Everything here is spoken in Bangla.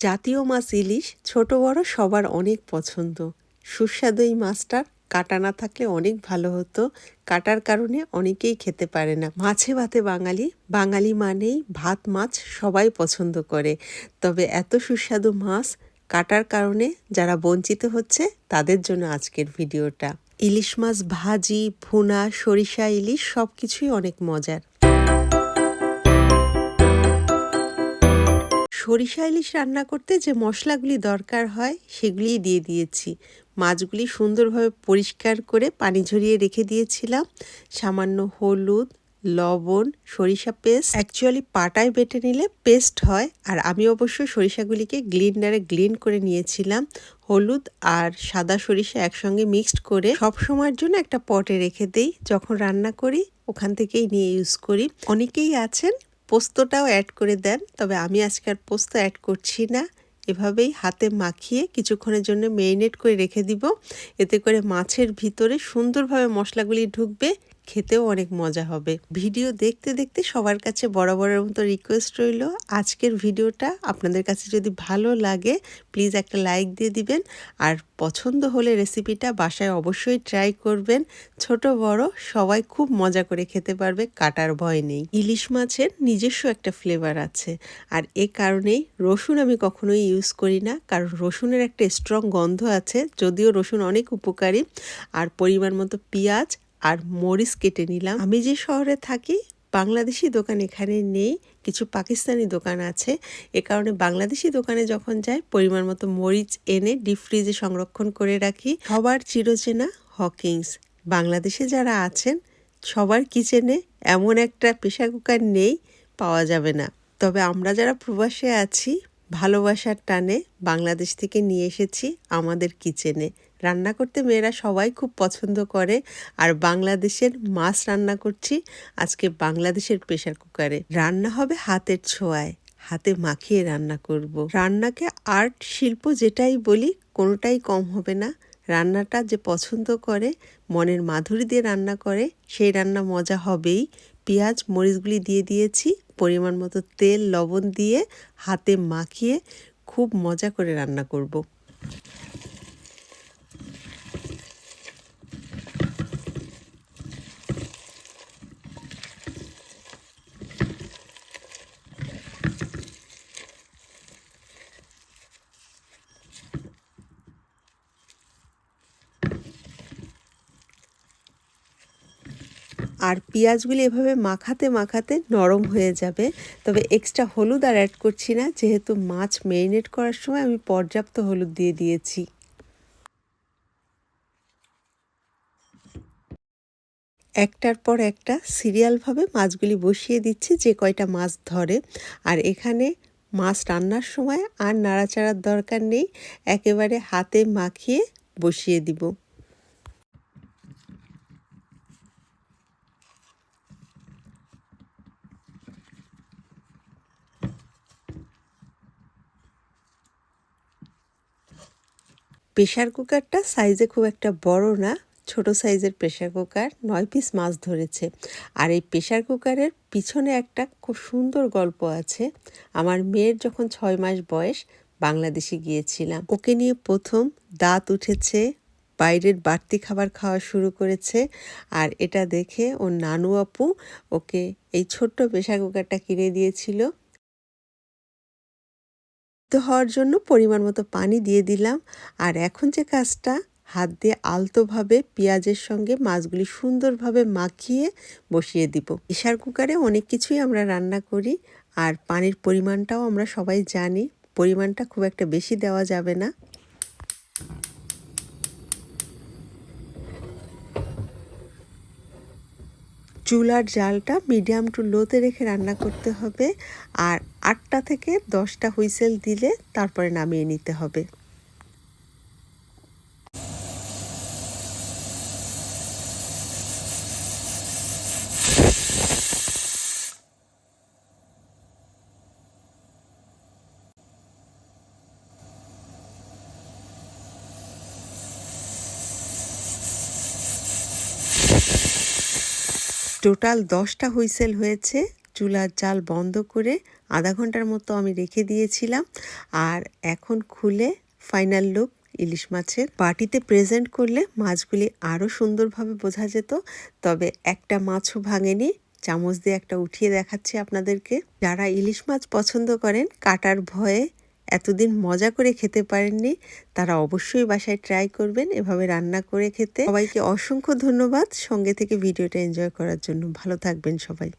জাতীয় মাছ ইলিশ ছোট বড় সবার অনেক পছন্দ। সুস্বাদু এই মাছটার কাটা না থাকলে অনেক ভালো হতো। কাটার কারণে অনেকেই খেতে পারে না। মাছে ভাতে বাঙালি বাঙালি মানেই ভাত মাছ সবাই পছন্দ করে। তবে এত সুস্বাদু মাছ কাটার কারণে যারা বঞ্চিত হচ্ছে তাদের জন্য আজকের ভিডিওটা। ইলিশ মাছ ভাজি, ভুনা, সরিষা ইলিশ সব কিছুই অনেক মজার। সরিষা ইলিশ রান্না করতে যে মশলাগুলি দরকার হয় সেগুলি দিয়ে দিয়েছি। মাছগুলি সুন্দরভাবে পরিষ্কার করে পানি ঝরিয়ে রেখে দিয়েছিলাম। সামান্য হলুদ, লবণ, সরিষা পেস্ট অ্যাকচুয়ালি পাটায় বেটে নিলে পেস্ট হয়। আর আমি অবশ্য সরিষাগুলিকে গ্লিন্ডারে গ্লিন করে নিয়েছিলাম। হলুদ আর সাদা সরিষা একসঙ্গে মিক্সড করে সব সময়ের জন্য একটা পটে রেখে দেই। যখন রান্না করি, ওখান থেকেই নিয়ে ইউজ করি। অনেকেই আছেন পোস্তটাও অ্যাড করে দেন, তবে আমি আজকে আর পোস্ত অ্যাড করছি না। এভাবেই হাতে মাখিয়ে কিছুক্ষণের জন্য মেরিনেট করে রেখে দিব। এতে করে মাছের ভিতরে সুন্দরভাবে মশলাগুলি ঢুকবে। খেতেও অনেক মজা হবে। ভিডিও দেখতে দেখতে সবার কাছে বরাবরের মতো রিকোয়েস্ট রইল। আজকের ভিডিওটা আপনাদের কাছে যদি ভালো লাগে প্লিজ একটা লাইক দিয়ে দিবেন। আর পছন্দ হলে রেসিপিটা বাসায় অবশ্যই ট্রাই করবেন। ছোট, বড়, সবাই খুব মজা করে খেতে পারবে, কাটার ভয় নেই। ইলিশ মাছের নিজস্ব একটা ফ্লেভার আছে। আর এ কারণেই রসুন আমি কখনোই ইউজ করি না। কারণ রসুনের একটা স্ট্রং গন্ধ আছে, যদিও রসুন অনেক উপকারী। আর পরিমাণ মতো পেঁয়াজ আর মরিচ কেটে নিলাম। আমি যে শহরে থাকি, বাংলাদেশি দোকান এখানে নেই, কিছু পাকিস্তানি দোকান আছে। এ কারণে বাংলাদেশি দোকানে যখন যাই, পরিমাণ মতো মরিচ এনে ডিপ ফ্রিজে সংরক্ষণ করে রাখি। সবার চিরচেনা হকিংস বাংলাদেশে যারা আছেন, সবার কিচেনে এমন একটা প্রেশার কুকার নেই, পাওয়া যাবে না। তবে আমরা যারা প্রবাসে আছি, ভালোবাসার টানে বাংলাদেশ থেকে নিয়ে এসেছি আমাদের কিচেনে। রান্না করতে মেয়েরা সবাই খুব পছন্দ করে। আর বাংলাদেশের মাছ রান্না করছি। আজকে বাংলাদেশের প্রেশার কুকারে। রান্না হবে হাতের ছোঁয়ায়। হাতে মাখিয়ে রান্না করব। রান্নাকে আর্ট, শিল্প যেটাই বলি, কোনোটাই কম হবে না। রান্নাটা যে পছন্দ করে, মনের মাধুরী দিয়ে রান্না করে, সেই রান্না মজা হবেই। পেঁয়াজ, মরিচগুলি দিয়ে দিয়েছি। পরিমাণ মতো তেল, লবণ দিয়ে হাতে মাখিয়ে খুব মজা করে রান্না করব। আর পেঁয়াজগুলি এভাবে মাখাতে মাখাতে নরম হয়ে যাবে। তবে এক্সট্রা হলুদ আর অ্যাড করছি না। যেহেতু মাছ মেরিনেট করার সময় আমি পর্যাপ্ত হলুদ দিয়ে দিয়েছি। একটার পর একটা সিরিয়ালভাবে মাছগুলি বসিয়ে দিচ্ছি, যে কয়টা মাছ ধরে। আর এখানে মাছ রান্নার সময় আর নাড়াচাড়ার দরকার নেই। একেবারে হাতে মাখিয়ে বসিয়ে দিব। প্রেশার কুকারটা সাইজে খুব একটা বড় না, ছোট সাইজের প্রেশার কুকার নয় পিস মাছ ধরেছে। আর এই প্রেশার কুকারের পিছনে একটা খুব সুন্দর গল্প আছে। আমার মেয়ের যখন ছয় মাস বয়স, বাংলাদেশে গিয়েছিলাম। ওকে নিয়ে প্রথম দাঁত উঠেছে, বাইরের বাড়তি খাবার খাওয়া শুরু করেছে। আর এটা দেখে ওর নানু আপু ওকে এই ছোট্ট প্রেশার কুকারটা কিনে দিয়েছিল। সিদ্ধ হওয়ার জন্য পরিমাণ মতো পানি দিয়ে দিলাম। আর এখন যে কাজটা, হাত দিয়ে আলতোভাবে পেঁয়াজের সঙ্গে মাছগুলি সুন্দরভাবে মাখিয়ে বসিয়ে দিব। প্রেশার কুকারে অনেক কিছুই আমরা রান্না করি আর পানির পরিমাণটাও আমরা সবাই জানি। পরিমাণটা খুব একটা বেশি দেওয়া যাবে না। চুলার জালটা মিডিয়াম টু লোতে রেখে রান্না করতে হবে। আর আটটা থেকে দশটা হুইসেল দিলে তারপরে নামিয়ে নিতে হবে। টোটাল দশটা হুইসেল হয়েছে। চুলার জাল বন্ধ করে আধা ঘণ্টার মতো আমি রেখে দিয়েছিলাম। আর এখন খুলে ফাইনাল লুক ইলিশ মাছের বাটিতে প্রেজেন্ট করলে মাছগুলি আরও সুন্দরভাবে বোঝা যেত। তবে একটা মাছও ভাঙেনি। চামচ দিয়ে একটা উঠিয়ে দেখাচ্ছি আপনাদেরকে। যারা ইলিশ মাছ পছন্দ করেন, কাটার ভয়ে এতদিন মজা করে খেতে পারেননি, তারা অবশ্যই বাসায় ট্রাই করবেন এভাবে রান্না করে খেতে। সবাইকে অসংখ্য ধন্যবাদ। সঙ্গে থেকে ভিডিওটা এনজয় করার জন্য ভালো থাকবেন সবাই।